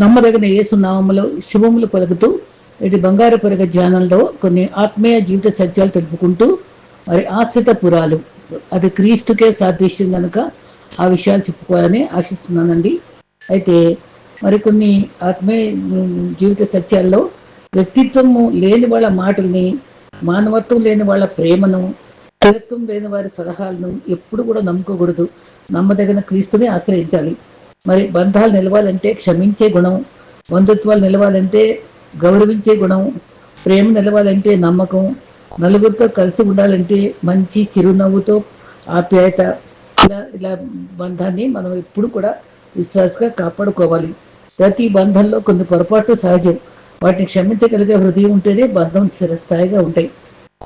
నమ్మదగిన యేసు నామములో శుభములు పలుకుతూ ఇది బంగారు పొరగ ధ్యానంలో కొన్ని ఆత్మీయ జీవిత సత్యాలు తెలుపుకుంటూ మరి ఆశ్రిత పురాలు అది క్రీస్తుకే సాదృశ్యం కనుక ఆ విషయాలు చెప్పుకోవాలని ఆశిస్తున్నానండి. అయితే మరికొన్ని ఆత్మీయ జీవిత సత్యాల్లో వ్యక్తిత్వము లేని వాళ్ళ మాటల్ని మానవత్వం లేని వాళ్ళ ప్రేమను స్థిరత్వం లేని వారి సలహాలను ఎప్పుడు కూడా నమ్ముకోకూడదు. నమ్మదగిన క్రీస్తుని ఆశ్రయించాలి. మరి బంధాలు నిలవాలంటే క్షమించే గుణం బంధుత్వాలు నిలవాలంటే గౌరవించే గుణం ప్రేమ నిలవాలంటే నమ్మకం నలుగురితో కలిసి ఉండాలంటే మంచి చిరునవ్వుతో ఆప్యాయత. ఇలా ఇలా బంధాన్ని మనం ఎప్పుడు కూడా విశ్వాసగా కాపాడుకోవాలి. ప్రతి బంధంలో కొన్ని పొరపాటు సహజం. వాటిని క్షమించగలిగే హృదయం ఉంటేనే బంధం స్థిరస్థాయిగా ఉంటాయి.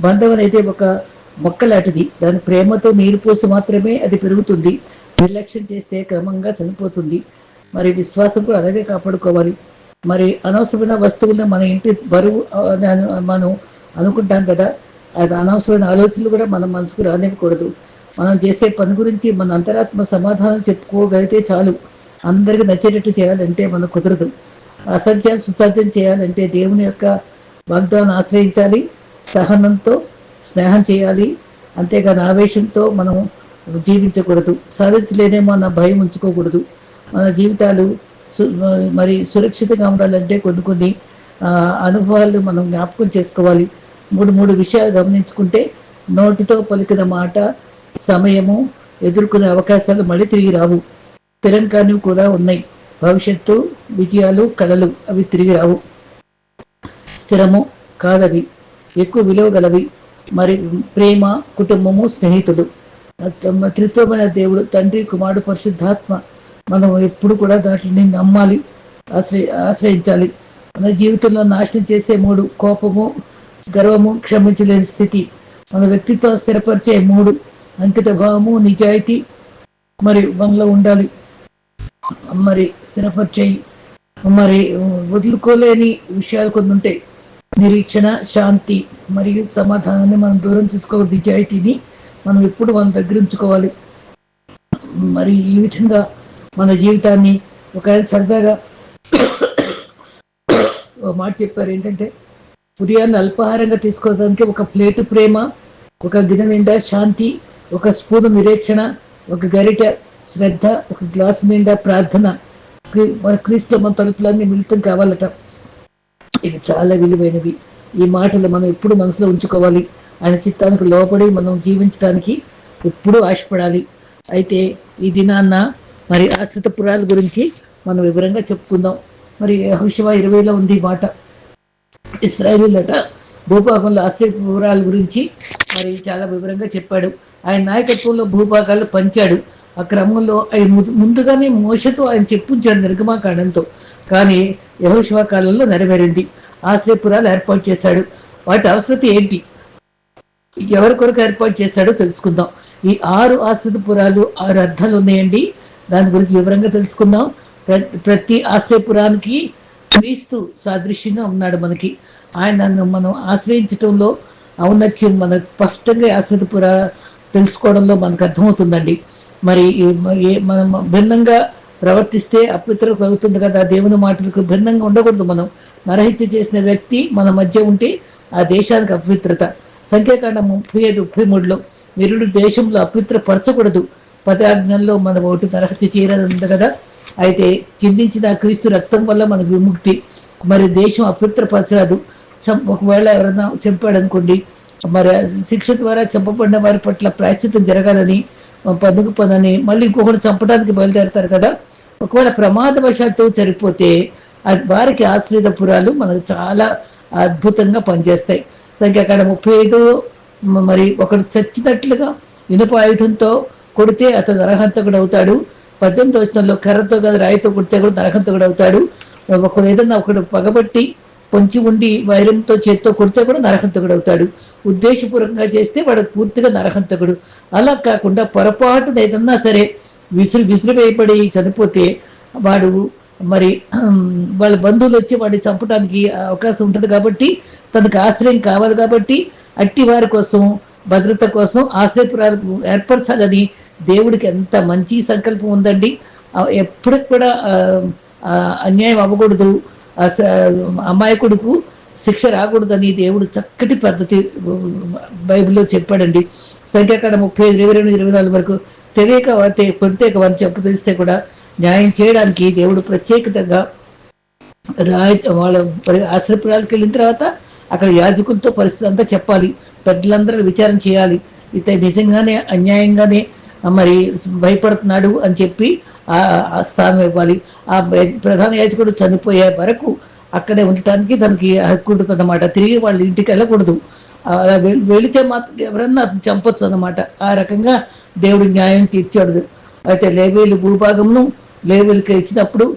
బంధం అనేది ఒక మొక్క లాంటిది దాని ప్రేమతో నీరు పోసి మాత్రమే అది పెరుగుతుంది. నిర్లక్ష్యం చేస్తే క్రమంగా చనిపోతుంది. మరి విశ్వాసం కూడా అలాగే కాపాడుకోవాలి. మరి అనవసరమైన వస్తువులను మన ఇంటి బరువు మనం అనుకుంటాం కదా అది అనవసరమైన ఆలోచనలు కూడా మన మనసుకు రానివ్వకూడదు. మనం చేసే పని గురించి మన అంతరాత్మ సమాధానం చెప్పుకోగలిగితే చాలు. అందరికి నచ్చేటట్టు చేయాలంటే మనకు కుదరదు. అసత్యాన్ని సుసాధ్యం చేయాలంటే దేవుని యొక్క వాగ్దాన్ని ఆశ్రయించాలి. సహనంతో స్నేహం చేయాలి. అంతేగాని ఆవేశంతో మనం జీవించకూడదు సాధించలేనేమో అన్న భయం ఉంచుకోకూడదు. మన జీవితాలు సు- మరి సురక్షితంగా ఉండాలంటే కొన్ని కొన్ని అనుభవాలు మనం జ్ఞాపకం చేసుకోవాలి. మూడు మూడు విషయాలు గమనించుకుంటే నోటితో పలికిన మాట సమయము ఎదుర్కొనే అవకాశాలు మళ్ళీ తిరిగి రావు. స్థిరం కానివి కూడా ఉన్నాయి. భవిష్యత్తు విజయాలు కళలు అవి తిరిగి రావు. స్థిరము కాదవి ఎక్కువ విలువ గలవి. మరి ప్రేమ కుటుంబము స్నేహితులు. త్రిత్వమైన దేవుడు తండ్రి కుమారుడు పరిశుద్ధాత్మ. మనం ఎప్పుడు కూడా దాటిని నమ్మాలి ఆశ్రయ ఆశ్రయించాలి. మన జీవితంలో నాశనం చేసే మూడు కోపము గర్వము క్షమించలేని స్థితి. మన వ్యక్తిత్వం స్థిరపరిచే మూడు అంకిత భావము నిజాయితీ మరి మనలో ఉండాలి. మరి స్థిరపరిచేయి. మరి వదులుకోలేని విషయాలు కొన్ని ఉంటాయి నిరీక్షణ శాంతి మరియు సమాధానాన్ని మనం దూరం చేసుకోవాలి నిజాయితీని. మనం ఎప్పుడు మనం దగ్గర ఉంచుకోవాలి మరి ఈ విధంగా మన జీవితాన్ని ఒక సరదాగా ఒక మాట చెప్పారు ఏంటంటే ఉదయాన్ని అల్పాహారంగా తీసుకోవడానికి ఒక ప్లేటు ప్రేమ ఒక గిన్నె నిండా శాంతి ఒక స్పూను నిరీక్షణ ఒక గరిట శ్రద్ధ ఒక గ్లాసు నిండా ప్రార్థన. మన క్రీస్తు మన తలుపులన్నీ మిళితం కావాలట. ఇవి చాలా విలువైనవి. ఈ మాటలు మనం ఎప్పుడు మనసులో ఉంచుకోవాలి. ఆయన చిత్తానికి లోపడి మనం జీవించడానికి ఎప్పుడూ ఆశపడాలి. అయితే ఈ దినాన్న మరి ఆశ్రిత పురాల గురించి మనం వివరంగా చెప్పుకుందాం. మరి హుషవ ఇరవైలో ఉంది మాట. ఇస్రాయేలీలట భూభాగంలో ఆశ్రిత పురాల గురించి మరి చాలా వివరంగా చెప్పాడు. ఆయన నాయకత్వంలో భూభాగాలు పంచాడు. ఆ క్రమంలో ఆయన ముందుగానే మోసతో ఆయన చెప్పుంచాడు నిర్గమాకాండంతో. కానీ యహోశివ కాలంలో నెరవేరింది. ఆశ్రయపురాలు ఏర్పాటు చేశాడు. వాటి అవసరం ఏంటి? ఎవరి కొరకు ఏర్పాటు చేశాడో తెలుసుకుందాం. ఈ ఆరు ఆశ్రయపురాలు ఆరు అర్థాలు ఉన్నాయండి. దాని గురించి వివరంగా తెలుసుకుందాం. ప్ర- ప్రతి ఆశ్రయపురానికి క్రీస్తు సాదృశ్యంగా ఉన్నాడు మనకి. ఆయనను మనం ఆశ్రయించటంలో ఔన్నత్యం మన స్పష్టంగా ఆశ్రయపుర తెలుసుకోవడంలో మనకు అర్థమవుతుందండి. మరి మనం భిన్నంగా ప్రవర్తిస్తే అపవిత్రకు అవుతుంది కదా. దేవుని మాటలకు భిన్నంగా ఉండకూడదు మనం. నరహత్య చేసిన వ్యక్తి మన మధ్య ఉంటే ఆ దేశానికి అపవిత్రత. సంఖ్యాకాండం ముప్పై ఐదు ముప్పై మూడులో వీరుడు దేశంలో అపవిత్రపరచకూడదు. పదాజ్ఞంలో మన ఓటు నరహత్య చేయాలని ఉంది కదా. అయితే చిందించిన క్రీస్తు రక్తం వల్ల మనకు విముక్తి. మరి దేశం అపవిత్రపరచరాదు. చం- ఒకవేళ ఎవరైనా చంపాడు అనుకోండి మరి శిక్ష ద్వారా చంపబడిన వారి పట్ల ప్రాయశ్చిత్తం జరగాలని పందుకు పదని మళ్ళీ ఇంకొకటి చంపడానికి బయలుదేరతారు కదా. ఒకవేళ ప్రమాదవశాత్తు చనిపోతే అది వారికి ఆశ్రిత పురాలు మనకు చాలా అద్భుతంగా పనిచేస్తాయి. సంఖ్య సంఖ్యాకాండ ముప్పై ఐదు మరి ఒకడు చచ్చినట్లుగా ఇనుప ఆయుధంతో కొడితే అతను నరహంతకుడు అవుతాడు పద్దెనిమిది వచనంలో కర్రతో కాదు రాయితో కొడితే కూడా నరహంతకుడు అవుతాడు ఒకడు ఏదన్నా ఒకడు పగబట్టి పొంచి ఉండి వైరంతో చేత్తో కొడితే కూడా నరహంతకుడు అవుతాడు ఉద్దేశపూర్వకంగా చేస్తే వాడు పూర్తిగా నరహంతకుడు. అలా కాకుండా పొరపాటున ఏదన్నా సరే విసురు విసిరివేయబడి చనిపోతే వాడు మరి వాళ్ళ బంధువులు వచ్చి వాడిని చంపడానికి అవకాశం ఉంటుంది కాబట్టి తనకు ఆశ్రయం కావాలి కాబట్టి అట్టి వారి కోసం భద్రత కోసం ఆశ్రయపురాలు ఏర్పరచాలని దేవుడికి ఎంత మంచి సంకల్పం ఉందండి. ఎప్పటికి కూడా అన్యాయం అవ్వకూడదు. అమాయకుడుకు శిక్ష రాకూడదని దేవుడు చక్కటి పద్ధతి బైబిల్లో చెప్పాడండి. సంఖ్యాకాండ ముప్పై ఇరవై రెండు ఇరవై నాలుగు వరకు తెలియక వారితే ప్రత్యేక వారు చెప్పు తెలిస్తే కూడా న్యాయం చేయడానికి దేవుడు ప్రత్యేకతగా రాయ వాళ్ళ పరి- వెళ్ళిన తర్వాత అక్కడ యాజకులతో పరిస్థితి అంతా చెప్పాలి. పెద్దలందరూ విచారణ చేయాలి. ఇత నిజంగానే అన్యాయంగానే మరి భయపడుతున్నాడు అని చెప్పి ఆ ఆ స్థానం ఇవ్వాలి. ఆ ప్రధాన యాజకుడు చనిపోయే వరకు అక్కడే ఉండటానికి తనకి హక్కు ఉంటుంది అనమాట తిరిగి వాళ్ళ ఇంటికి వెళ్ళకూడదు. అలా వెళితే మాత్రం ఎవరన్నా అతను చంపొచ్చు అనమాట ఆ రకంగా దేవుడు న్యాయం తీర్చాడు. అయితే లేవేలు భూభాగంను లేవులకి ఇచ్చినప్పుడు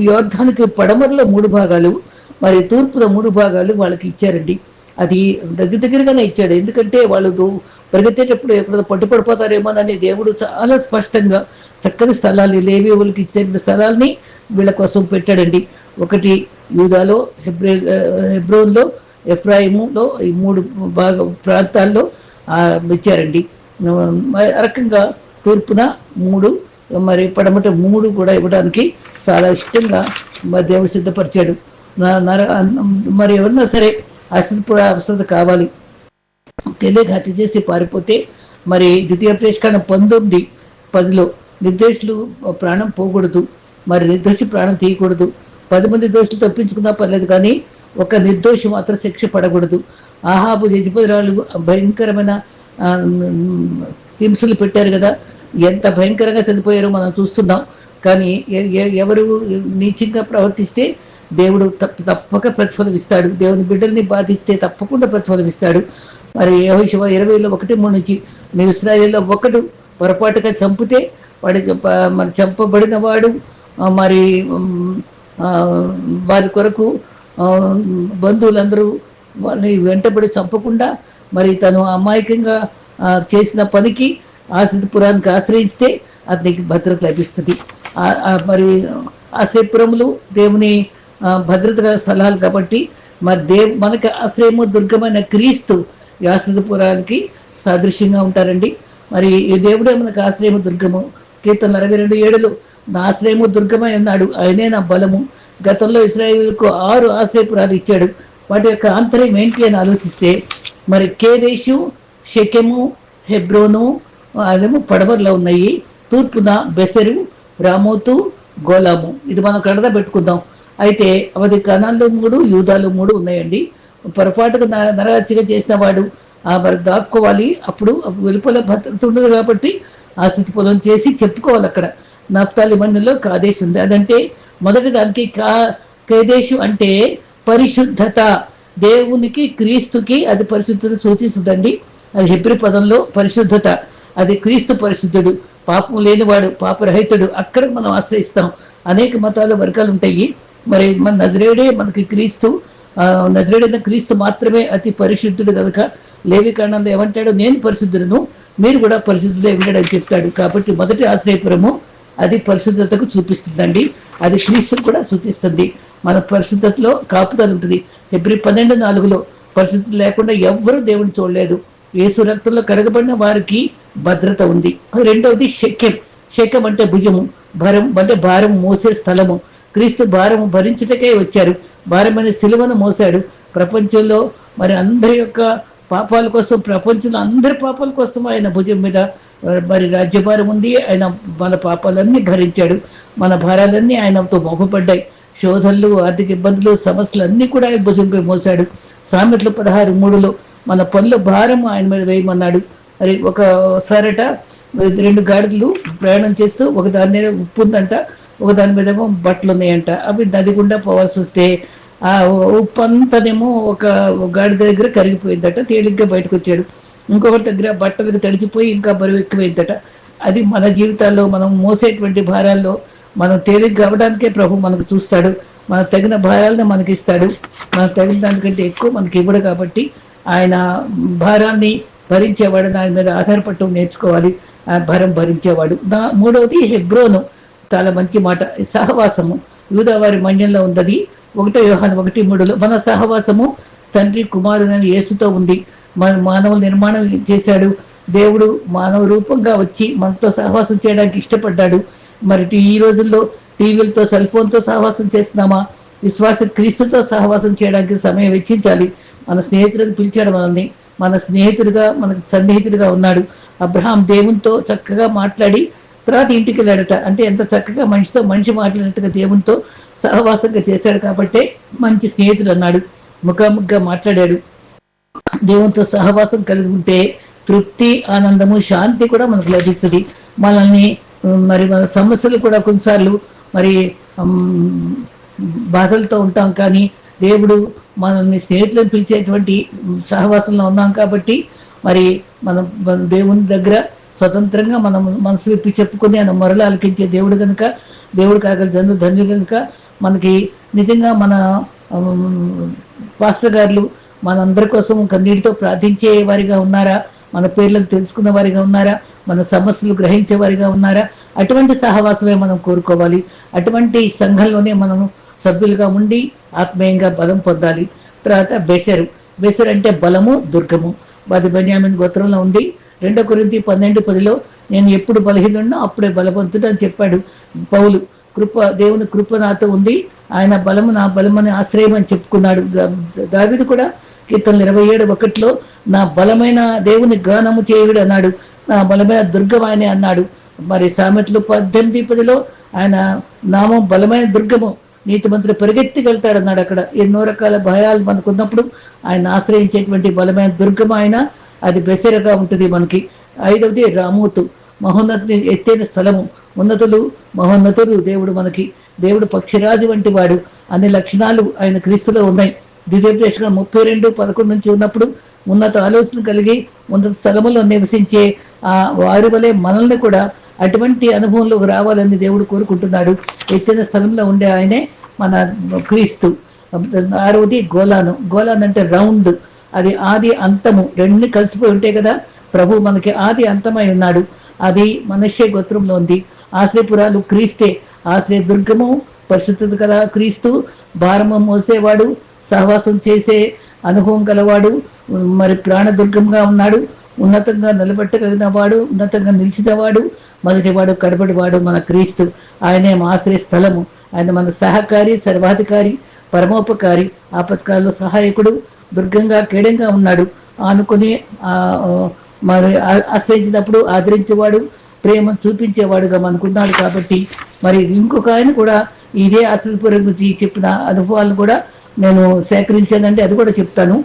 యోద్ధానికి పడమరలో మూడు భాగాలు మరి తూర్పులో మూడు భాగాలు వాళ్ళకి ఇచ్చారండి. అది దగ్గర దగ్గరగానే ఇచ్చాడు. ఎందుకంటే వాళ్ళు దో- పరిగెత్తేటప్పుడు ఎక్కడ పట్టుపడిపోతారేమోనని దేవుడు చాలా స్పష్టంగా చక్కని స్థలాలు లేవి వాళ్ళకి ఇచ్చిన స్థలాల్ని వీళ్ళ కోసం పెట్టాడండి. ఒకటి యూదాలో హెబ్రే హెబ్రోన్లో ఎఫ్రాయిములో ఈ మూడు భాగ ప్రాంతాల్లో ఇచ్చారండి. మరి రకంగా తూర్పున మూడు మరి పడమట మూడు కూడా ఇవ్వడానికి చాలా ఇష్టంగా మరి దేవుడు సిద్ధపరిచాడు. మరి ఎవరన్నా సరే అసలు అవసరం కావాలి. తెలియక హత్య చేసి పారిపోతే మరి ద్వితీయ ప్రేష్కాండం పంతొమ్మిది పదిలో నిర్దోషులు ప్రాణం పోకూడదు. మరి నిర్దోషి ప్రాణం తీయకూడదు. పది మంది దోషులు తప్పించుకున్నా పర్లేదు కానీ ఒక నిర్దోషి మాత్రం శిక్ష పడకూడదు. ఆహాబు యజపతిరాలు భయంకరమైన హింసలు పెట్టారు కదా. ఎంత భయంకరంగా చనిపోయారో మనం చూస్తున్నాం. కానీ ఎవరు నీచంగా ప్రవర్తిస్తే దేవుడు తప్ప తప్పక ప్రతిఫలం ఇస్తాడు దేవుని బిడ్డల్ని బాధిస్తే తప్పకుండా ప్రతిఫలం ఇస్తాడు మరి యెహోషువ ఇరవైలో ఒకటి మూడు నుంచి మీరు ఇస్రాయేల్లో ఒకడు పొరపాటుగా చంపితే వాడు చంప- మరి చంపబడిన వాడు మరి వారి కొరకు బంధువులందరూ వాళ్ళని వెంటబడి చంపకుండా మరి తను అమాయకంగా చేసిన పనికి ఆశ్రితపురానికి ఆశ్రయిస్తే అతనికి భద్రత లభిస్తుంది. ఆ మరి ఆశ్రయపురములు దేవుని భద్రత భద్రతగా స్థలాలు కాబట్టి మరి దేవ్ మనకి ఆశ్రయము దుర్గమైన క్రీస్తు ఈ ఆశ్రితపురానికి సాదృశ్యంగా ఉంటారండి. మరి ఈ దేవుడే మనకు ఆశ్రయము దుర్గము. కీర్తన అరవై రెండు ఏడులో నా ఆశ్రయము దుర్గమై ఉన్నాడు ఆయనే నా బలము. గతంలో ఇస్రాయేల్కు ఆరు ఆశ్రయపురాలు ఇచ్చాడు. వాటి యొక్క ఆంతర్యం ఏంటి అని ఆలోచిస్తే మరి కేదేశు షకెము హెబ్రోను అదేమో పడమరలో ఉన్నాయి. తూర్పున బెసరు రామోతు గోలాము. ఇది మనం కడద పెట్టుకుందాం. అయితే అవది కణాలు మూడు యూదాలు మూడు ఉన్నాయండి. పొరపాటుగా న- నరహత్యగా చేసిన వాడు ఆ మరి దాక్కోవాలి. అప్పుడు వెలుపల భద్రత ఉండదు కాబట్టి ఆ స్థితి పొలం చేసి చెప్పుకోవాలి అక్కడ. నప్తాలి మన్నులో కాదేశ్ ఉంది. అదంటే మొదటి దానికి కా కేదేశు అంటే పరిశుద్ధత. దేవునికి క్రీస్తుకి అది పరిశుద్ధత సూచిస్తుందండి. అది హెబ్రి పదంలో పరిశుద్ధత. అది క్రీస్తు పరిశుద్ధుడు పాపం లేనివాడు పాపరహితుడు అక్కడ మనం ఆశ్రయిస్తాం. అనేక మతాల వర్గాలు ఉంటాయి. మరి మన నజరేడే మనకి క్రీస్తు. నజరేడైన క్రీస్తు మాత్రమే అతి పరిశుద్ధుడు కనుక లేవి కారణంలో ఏమంటాడు నేను పరిశుద్ధులను మీరు కూడా పరిశుద్ధులే ఉండడని చెప్తాడు. కాబట్టి మొదటి ఆశ్రయపురము అది పరిశుద్ధతకు చూపిస్తుందండి. అది క్రీస్తుని కూడా సూచిస్తుంది. మన పరిశుద్ధతలో కాపుదల ఉంటుంది. ఫిబ్రవరి పన్నెండు నాలుగులో పరిశుద్ధి లేకుండా ఎవ్వరూ దేవుని చూడలేదు. యేసు రక్తంలో కడగబడిన వారికి భద్రత ఉంది. రెండవది శక్యం. శక్యం అంటే భుజము భారం అంటే భారం మోసే స్థలము. క్రీస్తు భారము భరించుటకే వచ్చారు. భారమైన సిలువను మోసాడు. ప్రపంచంలో మరి అందరి యొక్క పాపాల కోసం ప్రపంచంలో అందరి పాపాల కోసం ఆయన భుజం మీద మరి రాజ్యభారం ఉంది. ఆయన మన పాపాలన్నీ భరించాడు మన భారాలన్నీ ఆయనతో మోపబడ్డాయి శోధనలు ఆర్థిక ఇబ్బందులు సమస్యలు అన్నీ కూడా ఆయన భుజంపై మోసాడు. సామెట్లు పదహారు మూడులో మన పనుల భారం ఆయన మీద వేయమన్నాడు. ఒక సరట రెండు గాడిదలు ప్రయాణం చేస్తూ ఒక దాని మీద ఉప్పు ఉందంట ఒక దాని మీద ఏమో బట్టలు ఉన్నాయంట. అవి నది గుండా పోవాల్సి వస్తే ఆ ఉప్పు అంతానేమో ఒక గాడిద దగ్గర కరిగిపోయిందట తేలిగ్గా బయటకు వచ్చాడు. ఇంకొకటి దగ్గర బట్ట మీద తడిచిపోయి ఇంకా బరువు ఎక్కువైందట. అది మన జీవితాల్లో మనం మోసేటువంటి భారాల్లో మనం తేలిగ్గా అవ్వడానికే ప్రభు మనకు చూస్తాడు. మన తగిన భారాలను మనకి ఇస్తాడు మనకు తగిన దానికంటే ఎక్కువ మనకి ఇవ్వడు కాబట్టి ఆయన భారాన్ని భరించేవాడు దాని మీద ఆధారపడటం నేర్చుకోవాలి. భరం భారం భరించేవాడు. దా మూడవది హెబ్రోను. చాలా మంచి మాట. సహవాసము. యూదావారి మన్యంలో ఉందని ఒకటో వ్యూహాన్ని ఒకటి మూడులో మన సహవాసము తండ్రి కుమారుడని యేసుతో ఉంది. మన మానవుల నిర్మాణం చేశాడు? దేవుడు మానవ రూపంగా వచ్చి మనతో సహవాసం చేయడానికి ఇష్టపడ్డాడు. మరి ఈ రోజుల్లో టీవీలతో సెల్ ఫోన్తో సహవాసం చేస్తున్నామా? విశ్వాస క్రీస్తుతో సహవాసం చేయడానికి సమయం వెచ్చించాలి. మన స్నేహితులను పిలిచాడు మనల్ని. మన స్నేహితుడిగా మనకు సన్నిహితుడిగా ఉన్నాడు. అబ్రహాం దేవునితో చక్కగా మాట్లాడి తర్వాత ఇంటికి వెళ్ళాడట. అంటే ఎంత చక్కగా మనిషితో మనిషి మాట్లాడినట్టుగా దేవునితో సహవాసంగా చేశాడు కాబట్టి మంచి స్నేహితుడు అన్నాడు. ముఖాముఖిగా మాట్లాడాడు. దేవునితో సహవాసం కలిగి ఉంటే తృప్తి ఆనందము శాంతి కూడా మనకు లభిస్తుంది. మనల్ని మరి మన సమస్యలు కూడా కొన్నిసార్లు మరి బాధలతో ఉంటాం కానీ దేవుడు మనల్ని స్నేహితులను పిలిచేటువంటి సహవాసంలో ఉన్నాం కాబట్టి మరి మనం దేవుని దగ్గర స్వతంత్రంగా మనం మనసు విప్పి చెప్పుకుని ఆయన మొరలు ఆలకించే దేవుడు కనుక దేవుడు కాగల జన్లు ధన్యులు కనుక మనకి నిజంగా మన పాస్టర్ గారులు మనందరి కోసం కన్నీటితో ప్రార్థించే వారిగా ఉన్నారా? మన పేర్లను తెలుసుకున్న వారిగా ఉన్నారా? మన సమస్యలు గ్రహించే వారిగా ఉన్నారా? అటువంటి సహవాసమే మనం కోరుకోవాలి. అటువంటి సంఘంలోనే మనం సభ్యులుగా ఉండి ఆత్మీయంగా బలం పొందాలి. తర్వాత బెసరు. బెసరు అంటే బలము దుర్గము. వాది బన్యామిన్ గోత్రంలో ఉంది. రెండో కొరింతి పన్నెండు పదిలో నేను ఎప్పుడు బలహీనున్నా అప్పుడే బలవంతుడు అని చెప్పాడు పౌలు. కృప దేవుని కృప నాతో ఉంది. ఆయన బలము నా బలమని ఆశ్రయం అని చెప్పుకున్నాడు. దావిడు కూడా కీర్తనలు ఇరవై ఏడు ఒకటిలో నా బలమైన దేవుని గానము చేయుడు అన్నాడు. నా బలమైన దుర్గమాయనే అన్నాడు. మరి సామెట్లు పద్దెనిమిది పదిలో ఆయన నామం బలమైన దుర్గము. నీతి మంత్రి పరిగెత్తికెళ్తాడు అన్నాడు అక్కడ. ఎన్నో రకాల భయాలు మనకు ఉన్నప్పుడు ఆయన ఆశ్రయించేటువంటి బలమైన దుర్గం ఆయన అది బెసరగా ఉంటుంది మనకి. ఐదవది రామూతు మహోన్నతిని ఎత్తైన స్థలము. ఉన్నతులు మహోన్నతులు దేవుడు మనకి. దేవుడు పక్షిరాజు వంటి వాడు. అన్ని లక్షణాలు ఆయన క్రీస్తులో ఉన్నాయి. ద్వితీయోపదేశంగా ముప్పై రెండు పదకొండు నుంచి ఉన్నప్పుడు ఉన్నత ఆలోచన కలిగి ఉన్నత స్థలములో నివసించే ఆ వారి వలె మనల్ని కూడా అటువంటి అనుభవంలోకి రావాలని దేవుడు కోరుకుంటున్నాడు. ఎత్తైన స్థలంలో ఉండే ఆయనే మన క్రీస్తు. ఆరవది గోలాను. గోలాన్ అంటే రౌండ్. అది ఆది అంతము. రెండు కలిసిపోయి ఉంటాయి కదా ప్రభు మనకి ఆది అంతమై ఉన్నాడు. అది మనుష్య గోత్రంలో ఉంది. ఆశ్రయపురాలు క్రీస్తే. ఆశ్రయ దుర్గము పరిశుద్ధత కదా క్రీస్తు భారము మోసేవాడు సహవాసం చేసే అనుభవం గలవాడు మరి ప్రాణదుర్గంగా ఉన్నాడు ఉన్నతంగా నిలబెట్టగలిగిన వాడు ఉన్నతంగా నిలిచినవాడు మొదటివాడు కడబడివాడు మన క్రీస్తు. ఆయనే ఆశ్రయ స్థలము. ఆయన మన సహకారి సర్వాధికారి పరమోపకారి ఆపత్కాలలో సహాయకుడు దుర్గంగా కేడంగా ఉన్నాడు. ఆనుకొని మరి ఆశ్రయించినప్పుడు ఆదరించేవాడు ప్రేమ చూపించేవాడుగా మనకున్నాడు కాబట్టి మరి ఇంకొక ఆయన కూడా ఇదే అసలుపురం గురించి చెప్పిన అనుభవాలను కూడా నేను సేకరించానంటే అది కూడా చెప్తాను.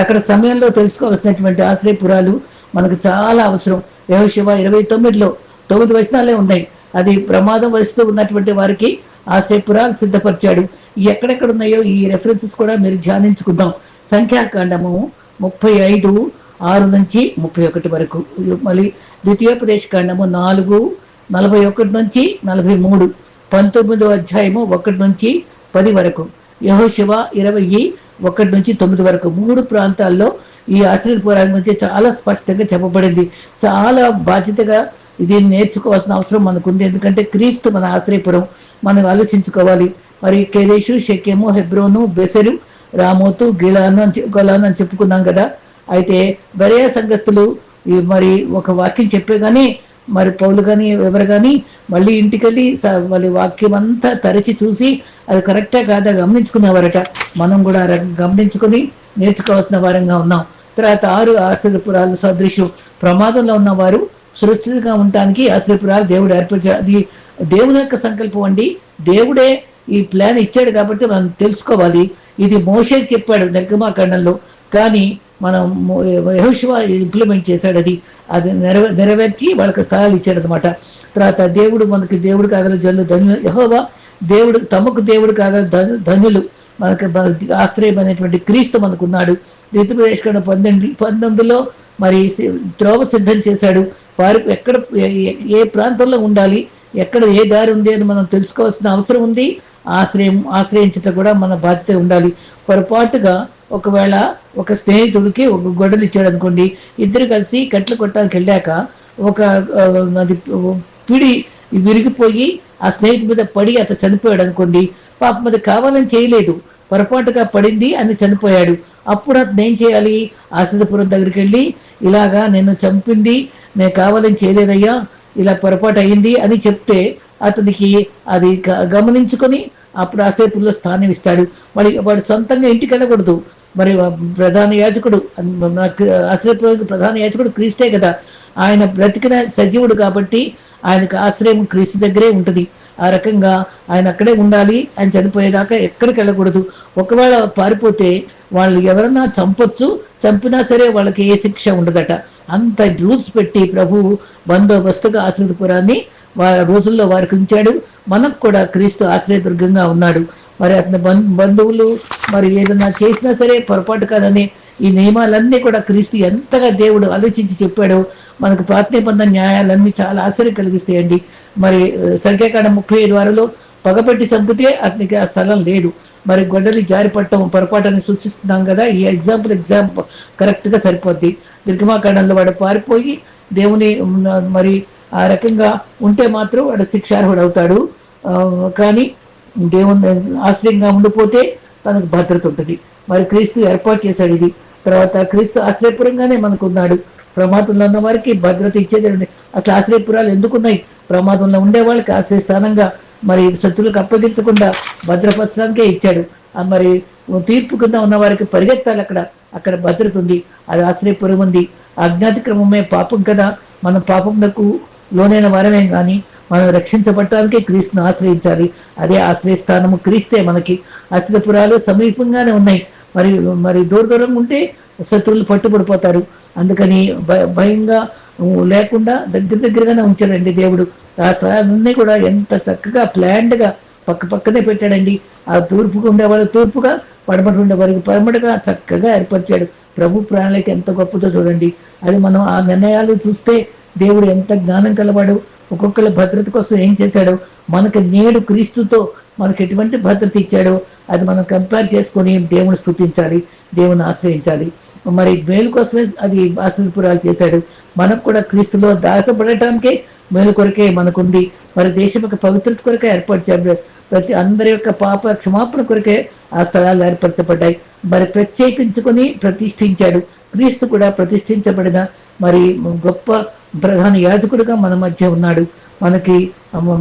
అక్కడ సమయంలో తెలుసుకోవాల్సినటువంటి ఆశ్రయపురాలు మనకు చాలా అవసరం. యహోశివ ఇరవై తొమ్మిదిలో తొమ్మిది వచనాలే ఉన్నాయి. అది ప్రమాదం వయసులో ఉన్నటువంటి వారికి ఆశ్రయపురాలు సిద్ధపరిచాడు. ఎక్కడెక్కడ ఉన్నాయో ఈ రెఫరెన్సెస్ కూడా మీరు ధ్యానించుకుందాం. సంఖ్యాకాండము ముప్పై ఐదు ఆరు నుంచి ముప్పై ఒకటి వరకు. మళ్ళీ ద్వితీయోపదేశ కాండము నాలుగు నలభై ఒకటి నుంచి నలభై మూడు పంతొమ్మిదో అధ్యాయము ఒకటి నుంచి పది వరకు. యహోశివ ఇరవై ఒకటి నుంచి తొమ్మిది వరకు. మూడు ప్రాంతాల్లో ఈ ఆశ్రయ పురాణం గురించి చాలా స్పష్టంగా చెప్పబడింది. చాలా బాధ్యతగా ఇది నేర్చుకోవాల్సిన అవసరం మనకుంది. ఎందుకంటే క్రీస్తు మన ఆశ్రయపురం. మనం ఆలోచించుకోవాలి. మరి కేదేశు షెకెము హెబ్రోను బెసెరు రామోతు గిలాను అని గొలాను అని చెప్పుకున్నాం కదా. అయితే బరియా సంఘస్థులు మరి ఒక వాక్యం చెప్పే కానీ మరి పౌలు కానీ ఎవరు కానీ మళ్ళీ ఇంటికెళ్ళి వాళ్ళ వాక్యం అంతా తరచి చూసి అది కరెక్టే కాదా గమనించుకునేవారట మనం కూడా గమనించుకొని నేర్చుకోవాల్సిన వారంగా ఉన్నాం. తర్వాత ఆరు ఆశ్రయపురాలు సదృశ్యం. ప్రమాదంలో ఉన్నవారు సురక్షితంగా ఉండటానికి ఆశ్రయపురాలు దేవుడు ఏర్పరిచాడు. అది దేవుని యొక్క సంకల్పం అండి. దేవుడే ఈ ప్లాన్ ఇచ్చాడు కాబట్టి మనం తెలుసుకోవాలి. ఇది మోషే చెప్పాడు నిర్గమాఖండంలో కానీ మనం యహోశివ ఇంప్లిమెంట్ చేశాడు అది. అది నెరవే నెరవేర్చి వాళ్ళకి స్థలాలు ఇచ్చాడు అనమాట తర్వాత దేవుడు మనకి దేవుడు కాగల జల్లు ధన్యులు. యహోవా దేవుడు తమకు దేవుడు కాగల ధన్యులు మనకు ఆశ్రయం అనేటువంటి క్రీస్తు మనకున్నాడు. రీతిప్రవేశకరణ పంతొమ్మిది పంతొమ్మిదిలో మరి త్రోవ సిద్ధం చేశాడు. వారి ఎక్కడ ఏ ప్రాంతంలో ఉండాలి ఎక్కడ ఏ దారి ఉంది అని మనం తెలుసుకోవాల్సిన అవసరం ఉంది ఆశ్రయం ఆశ్రయించటం కూడా మన బాధ్యత ఉండాలి. పొరపాటుగా ఒకవేళ ఒక స్నేహితుడికి ఒక గొడవలు ఇచ్చాడు అనుకోండి ఇద్దరు కలిసి కట్లు కొట్టడానికి వెళ్ళాక ఒక అది పిడి విరిగిపోయి ఆ స్నేహితుడి మీద పడి అతను చనిపోయాడు అనుకోండి పాప అది కావాలని చేయలేదు. పొరపాటుగా పడింది అని చనిపోయాడు. అప్పుడు అతను ఏం చేయాలి? ఆశ్రదపురం దగ్గరికి వెళ్ళి ఇలాగా నేను చంపింది నేను కావాలని చేయలేదయ్యా ఇలా పొరపాటు అయింది అని చెప్తే అతనికి అది గ- గమనించుకొని అప్పుడు ఆసేపుల్లో స్థానం ఇస్తాడు. వాడి వాడు సొంతంగా ఇంటికి వెళ్ళకూడదు. మరి ప్రధాన యాజకుడు ఆశ్రయపు ప్రధాన యాజకుడు క్రీస్తే కదా. ఆయన బ్రతికిన సజీవుడు కాబట్టి ఆయనకు ఆశ్రయం క్రీస్తు దగ్గరే ఉంటుంది. ఆ రకంగా ఆయన అక్కడే ఉండాలి ఆయన చనిపోయేదాకా ఎక్కడికి వెళ్ళకూడదు. ఒకవేళ పారిపోతే వాళ్ళు ఎవరన్నా చంపొచ్చు చంపినా సరే వాళ్ళకి ఏ శిక్ష ఉండదట. అంత రూల్స్ పెట్టి ప్రభు బందోబస్తుగా ఆశ్రయపురాన్ని వారి రోజుల్లో వారికి ఉంచాడు. మనకు కూడా క్రీస్తు ఆశ్రయదుర్గంగా ఉన్నాడు. మరి అతని బంధువులు మరి ఏదైనా చేసినా సరే పొరపాటు కాదని ఈ నియమాలన్నీ కూడా క్రీస్తు ఎంతగా దేవుడు ఆలోచించి చెప్పాడో మనకు పాత న్యాయాలన్నీ చాలా ఆశ్చర్యం కలిగిస్తాయండి. మరి ఆ, సంఖ్యాకాండ ముప్పై ఐదు వారిలో పగపెట్టి చంపితే అతనికి ఆ స్థలం లేడు మరి గొడ్డలి జారిపడటం పట్టడం సూచిస్తున్నాం కదా. ఈ ఎగ్జాంపుల్ ఎగ్జాంపుల్ కరెక్ట్గా సరిపోద్ది. నిర్గమాకాండంలో వాడు పారిపోయి దేవుని మరి ఆ రకంగా ఉంటే మాత్రం వాడు శిక్షార్హుడు అవుతాడు. కానీ దేవుని ఆశ్రయంగా ఉండిపోతే తనకు భద్రత ఉంటుంది. మరి క్రీస్తు ఏర్పాటు చేశాడు ఇది. తర్వాత క్రీస్తు ఆశ్రయపురంగానే మనకున్నాడు. ప్రమాదంలో ఉన్న వారికి భద్రత ఇచ్చేది అసలు ఆశ్రయపురాలు ఎందుకున్నాయి? ప్రమాదంలో ఉండే వాళ్ళకి ఆశ్రయ స్థానంగా మరి శత్రువులకు అప్పగించకుండా భద్రపరచడానికే ఇచ్చాడు. మరి తీర్పు కింద ఉన్న వారికి పరిగెత్తాలి అక్కడ. అక్కడ భద్రత ఉంది. అది ఆశ్రయపురం ఉంది. అజ్ఞాతిక్రమమే పాపం కదా. మన పాపంకు లోనైన వారమే కానీ మనం రక్షించబడటానికి క్రీస్తును ఆశ్రయించాలి. అదే ఆశ్రయస్థానము క్రీస్తే మనకి. ఆశ్రయపురాలు సమీపంగానే ఉన్నాయి. మరి మరి దూర దూరం ఉంటే శత్రువులు పట్టుబడిపోతారు. అందుకని భయంగా లేకుండా దగ్గర దగ్గరగానే ఉంచాడండి దేవుడు. ఆ స్థలాలన్నీ కూడా ఎంత చక్కగా ప్లాన్డ్గా పక్క పక్కనే పెట్టాడండి. ఆ తూర్పుకు ఉండేవాళ్ళు తూర్పుగా పడమట ఉండేవారికి పడమటగా చక్కగా ఏర్పరిచాడు. ప్రభు ప్రాణాలకి ఎంత గొప్పదో చూడండి. అది మనం ఆ నిర్ణయాలు చూస్తే దేవుడు ఎంత జ్ఞానం కలవాడు. ఒక్కొక్కరి భద్రత కోసం ఏం చేశాడో? మనకు నేడు క్రీస్తుతో మనకు ఎటువంటి భద్రత ఇచ్చాడో? అది మనం కంపేర్ చేసుకొని దేవుని స్థుతించాలి దేవుని ఆశ్రయించాలి. మరి మేలు కోసమే అది ఆశ్రయపురాలు చేశాడు. మనకు కూడా క్రీస్తులో దాసపడటానికే మేలు కొరకే మనకుంది. మరి దేశం యొక్క పవిత్రత కొరకే ఏర్పరిచాడు ప్రతి అందరి యొక్క పాప క్షమాపణ కొరకే ఆ స్థలాలు ఏర్పరచబడ్డాయి. మరి ప్రత్యేకించుకొని ప్రతిష్ఠించాడు. క్రీస్తు కూడా ప్రతిష్ఠించబడిన మరి గొప్ప ప్రధాన యాజకుడుగా మన మధ్య ఉన్నాడు. మనకి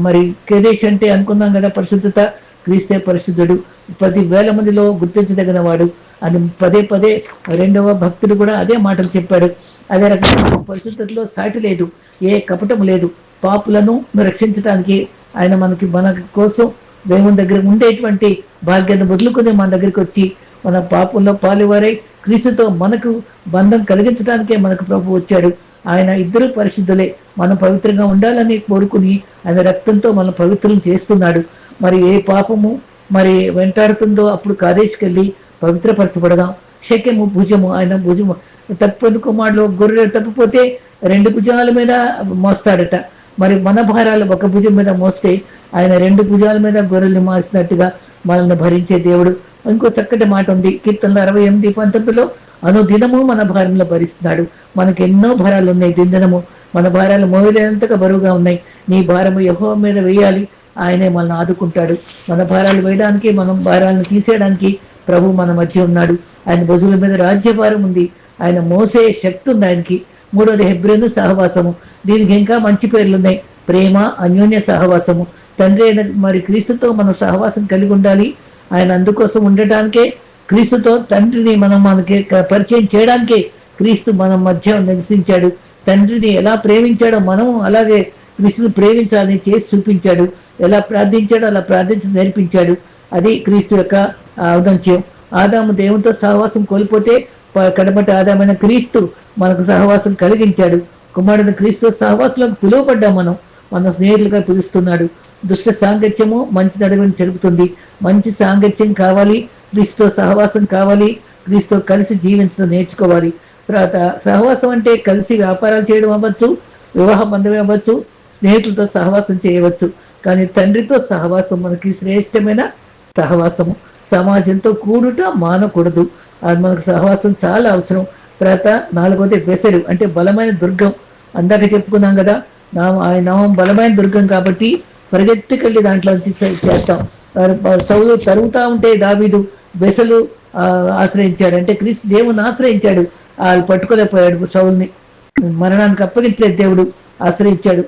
మరి కేదేశ్ అంటే అనుకున్నాం కదా పరిశుద్ధత. క్రీస్తే పరిశుద్ధుడు. పది వేల మందిలో గుర్తించదగిన వాడు అని పదే పదే రెండవ భక్తుడు కూడా అదే మాటలు చెప్పాడు. అదే రకంగా పరిశుద్ధతలో సాటి లేదు ఏ కపటం లేదు. పాపులను రక్షించడానికి ఆయన మనకి మన కోసం దేవుని దగ్గర ఉండేటువంటి భాగ్యాన్ని వదులుకొని మన దగ్గరికి వచ్చి మన పాపంలో పాలువారై క్రీస్తుతో మనకు బంధం కలిగించడానికే మనకు ప్రభు వచ్చాడు. ఆయన ఇద్దరు పరిశుద్ధులే. మనం పవిత్రంగా ఉండాలని కోరుకుని ఆయన రక్తంతో మనం పవిత్రం చేస్తున్నాడు. మరి ఏ పాపము మరి వెంటాడుతుందో అప్పుడు కాదేసుకెళ్ళి పవిత్రపరచబడదాం శక్యము భుజము ఆయన భుజము తప్పని కుమారుడు గొర్రె తప్పిపోతే రెండు భుజాల మీద మోస్తాడట. మరి మన భారాలు ఒక భుజం మీద మోస్తే ఆయన రెండు భుజాల మీద గొర్రెల్ని మార్చినట్టుగా మనల్ని భరించే దేవుడు. ఇంకో చక్కటి మాట ఉంది. కీర్తనలు అరవై ఎనిమిది పంతొమ్మిదిలో అనుదినము మన భారంలో భరిస్తున్నాడు. మనకు ఎన్నో భారాలు ఉన్నాయి. దినదినము మన భారాలు మోయలేనంతగా బరువుగా ఉన్నాయి. నీ భారము యహో మీద వేయాలి. ఆయనే మనల్ని ఆదుకుంటాడు. మన భారాలు వేయడానికి మనం భారాలను తీసేయడానికి ప్రభు మన మధ్య ఉన్నాడు. ఆయన భుజుల మీద రాజ్యభారం ఉంది. ఆయన మోసే శక్తి ఉంది ఆయనకి. మూడోది హెబ్రేను సహవాసము. దీనికి ఇంకా మంచి పేర్లు ఉన్నాయి ప్రేమ అన్యోన్య సహవాసము. తండ్రి అయిన మరి క్రీస్తుతో మనం సహవాసం కలిగి ఉండాలి. ఆయన అందుకోసం ఉండటానికే క్రీస్తుతో తండ్రిని మనం మనకి పరిచయం చేయడానికే క్రీస్తు మన మధ్య నివసించాడు. తండ్రిని ఎలా ప్రేమించాడో మనం అలాగే క్రీస్తుని ప్రేమించాలని చేసి చూపించాడు. ఎలా ప్రార్థించాడో అలా ప్రార్థించి నేర్పించాడు. అది క్రీస్తు యొక్క ఔదంత్యం ఆదాము దేవునితో సహవాసం కోల్పోతే కడపటి ఆదామైన క్రీస్తు మనకు సహవాసం కలిగించాడు. కుమారుడు క్రీస్తు సహవాసులకు పిలువబడ్డాం మనం. మన స్నేహితులుగా పిలుస్తున్నాడు. దుష్ట సాంగత్యము మంచి నడుగుని జరుగుతుంది. మంచి సాంగత్యం కావాలి. క్రీస్తు సహవాసం కావాలి. క్రీస్తుతో కలిసి జీవించడం నేర్చుకోవాలి. తర్వాత సహవాసం అంటే కలిసి వ్యాపారాలు చేయడం అవ్వచ్చు వివాహ బంధం అవ్వచ్చు స్నేహితులతో సహవాసం చేయవచ్చు. కానీ తండ్రితో సహవాసం మనకి శ్రేష్టమైన సహవాసము. సమాజంతో కూడుట మానకూడదు. అది మనకు సహవాసం చాలా అవసరం. తర్వాత నాలుగవది వెసరు అంటే బలమైన దుర్గం. అందాక చెప్పుకున్నాం కదా నా ఆయన నామం బలమైన దుర్గం కాబట్టి పరిగెత్తుకెళ్ళి దాంట్లో చేస్తాం. ఆ, తరుగుతా ఉంటే దావీదు బెసలు ఆశ్రయించాడు. అంటే క్రీస్తు దేవుని ఆశ్రయించాడు. వాళ్ళు పట్టుకోలేకపోయాడు చౌల్ని మరణానికి అప్పగించలేదు దేవుడు ఆశ్రయించాడు.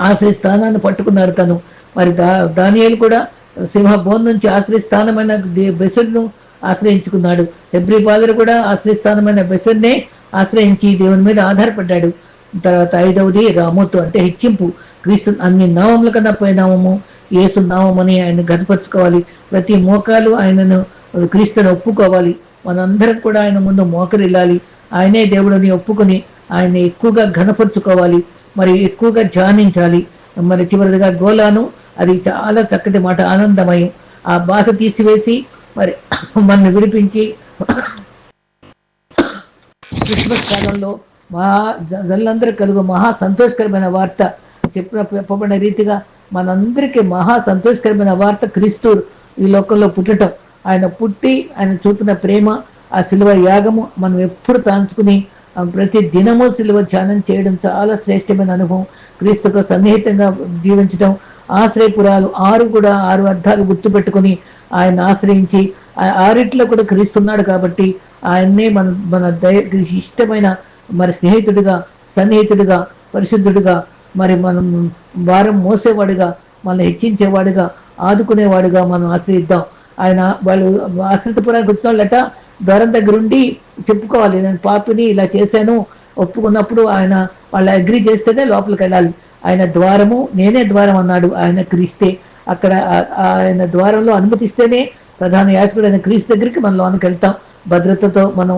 ఆశ్రయ స్థానాన్ని పట్టుకున్నాడు తను. మరి దా దానియాలు కూడా సింహబోన్ నుంచి ఆశ్రయస్థానమైన బెసర్ను ఆశ్రయించుకున్నాడు. ఎబ్రి ఫాదర్ కూడా ఆశ్రయస్థానమైన బెసర్నే ఆశ్రయించి దేవుని మీద ఆధారపడ్డాడు. తర్వాత ఐదవది రామోతు అంటే హెచ్చింపు. క్రీస్తు అన్ని నామముల కన్నా పై నామము యేసు నామమని ఆయన గతపరుచుకోవాలి ప్రతి మోకాలు ఆయనను క్రీస్తుని ఒప్పుకోవాలి. మనందరం కూడా ఆయన ముందు మోకరిల్లాలి. ఆయనే దేవుడిని ఒప్పుకొని ఆయన ఎక్కువగా ఘనపరుచుకోవాలి. మరి ఎక్కువగా ధ్యానించాలి. మరి చివరిగా గోలాను అది చాలా చక్కటి మాట ఆనందమయం. ఆ బాధ తీసివేసి మరి మన విడిపించి క్రిస్మస్ కాలంలో మహా జల్లందరూ కలుగు మహా సంతోషకరమైన వార్త చెప్పిన చెప్పబడిన రీతిగా మనందరికీ మహా సంతోషకరమైన వార్త క్రీస్తు ఈ లోకంలో పుట్టడం ఆయన పుట్టి ఆయన చూపిన ప్రేమ ఆ శిలువ యాగము మనం ఎప్పుడు తాంచుకుని ప్రతి దినము శిలువ ధ్యానం చేయడం చాలా శ్రేష్టమైన అనుభవం. క్రీస్తుకు సన్నిహితంగా జీవించడం ఆశ్రయపురాలు ఆరు కూడా ఆరు అర్థాలు గుర్తుపెట్టుకుని ఆయన ఆశ్రయించి ఆరిట్లో కూడా క్రీస్తున్నాడు కాబట్టి ఆయన్నే మన మన దయ ఇష్టమైన మరి స్నేహితుడిగా సన్నిహితుడిగా పరిశుద్ధుడిగా మరి మనం భారం మోసేవాడిగా మనం హెచ్చించేవాడిగా ఆదుకునేవాడిగా మనం ఆశ్రయిద్దాం. ఆయన వాళ్ళు ఆశ్రితపురానికి వచ్చిన వాళ్ళట ద్వారం దగ్గరుండి చెప్పుకోవాలి. నేను పాపిని ఇలా చేశాను ఒప్పుకున్నప్పుడు ఆయన వాళ్ళు అగ్రి చేస్తేనే లోపలికి వెళ్ళాలి. ఆయన ద్వారము నేనే ద్వారం అన్నాడు ఆయన క్రీస్తే. అక్కడ ఆయన ద్వారంలో అనుమతిస్తేనే ప్రధాన యాచకుడు ఆయన క్రీస్తు దగ్గరికి మనం లోనికి వెళ్తాం. భద్రతతో మనం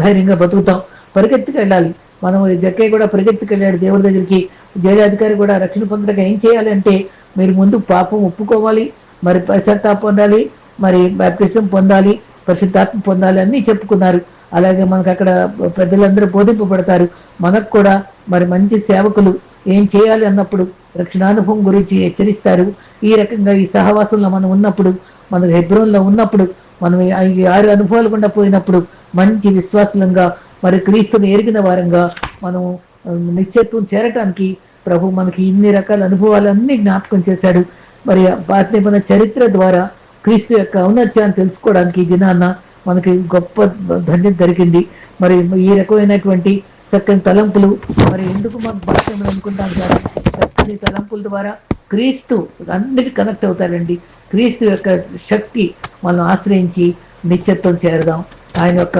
ధైర్యంగా బతుకుతాం. పరిగెత్తుకు వెళ్ళాలి. మనం జక్కయ్య కూడా పరిగెత్తుకు వెళ్ళాడు దేవుడి దగ్గరికి. జైలాధికారి కూడా రక్షణ పొందడానికి ఏం చేయాలి అంటే మీరు ముందు పాపం ఒప్పుకోవాలి మరి పశ్చాత్తాప పొందాలి మరి బ్యాప్టిజం పొందాలి పరిశుద్ధాత్మ పొందాలి అని చెప్పుకున్నారు. అలాగే మనకు అక్కడ పెద్దలందరూ బోధింపబడతారు. మనకు కూడా మరి మంచి సేవకులు ఏం చేయాలి అన్నప్పుడు? రక్షణానుభవం గురించి హెచ్చరిస్తారు. ఈ రకంగా ఈ సహవాసంలో మనం ఉన్నప్పుడు మనం హెబ్రోన్లో ఉన్నప్పుడు మనం ఈ ఆరు అనుభవాలు గుండా పోయినప్పుడు మంచి విశ్వాసంగా మరి క్రీస్తుని ఎరిగిన వారంగా మనం నిత్యత్వం చేరటానికి ప్రభు మనకి ఇన్ని రకాల అనుభవాలన్నీ జ్ఞాపకం చేశాడు. మరి పాత చరిత్ర ద్వారా క్రీస్తు యొక్క ఔన్నత్యాన్ని తెలుసుకోవడానికి దినాన్న మనకి గొప్ప ధన్యత దొరికింది. మరి ఈ రకమైనటువంటి చక్కని తలంపులు. మరి ఎందుకు మాకు భాష్యం అనుకుంటాం సార్? చక్కని తలంపుల ద్వారా క్రీస్తు అన్నిటి కనెక్ట్ అవుతారండి క్రీస్తు యొక్క శక్తి మనం ఆశ్రయించి నిత్యత్వం చేరదాం. ఆయన యొక్క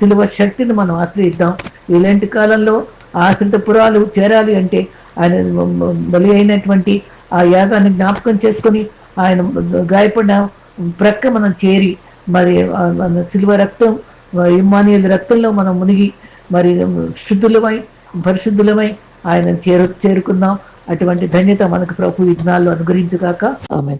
సిలువ శక్తిని మనం ఆశ్రయిద్దాం. ఇలాంటి కాలంలో ఆశ్రిత పురాలు చేరాలి అంటే ఆయన బలి అయినటువంటి ఆ యాగాన్ని జ్ఞాపకం చేసుకొని ఆయన గాయపడిన ప్రక్క మనం చేరి మరి సిల్వ రక్తం ఇమ్మానియల్ రక్తంలో మనం మునిగి మరి శుద్ధులమై పరిశుద్ధులమై ఆయన చేరు చేరుకుందాం. అటువంటి ధన్యత మనకు ప్రభు విఘ్నాల్లో అనుగ్రహించుగాక. ఆమె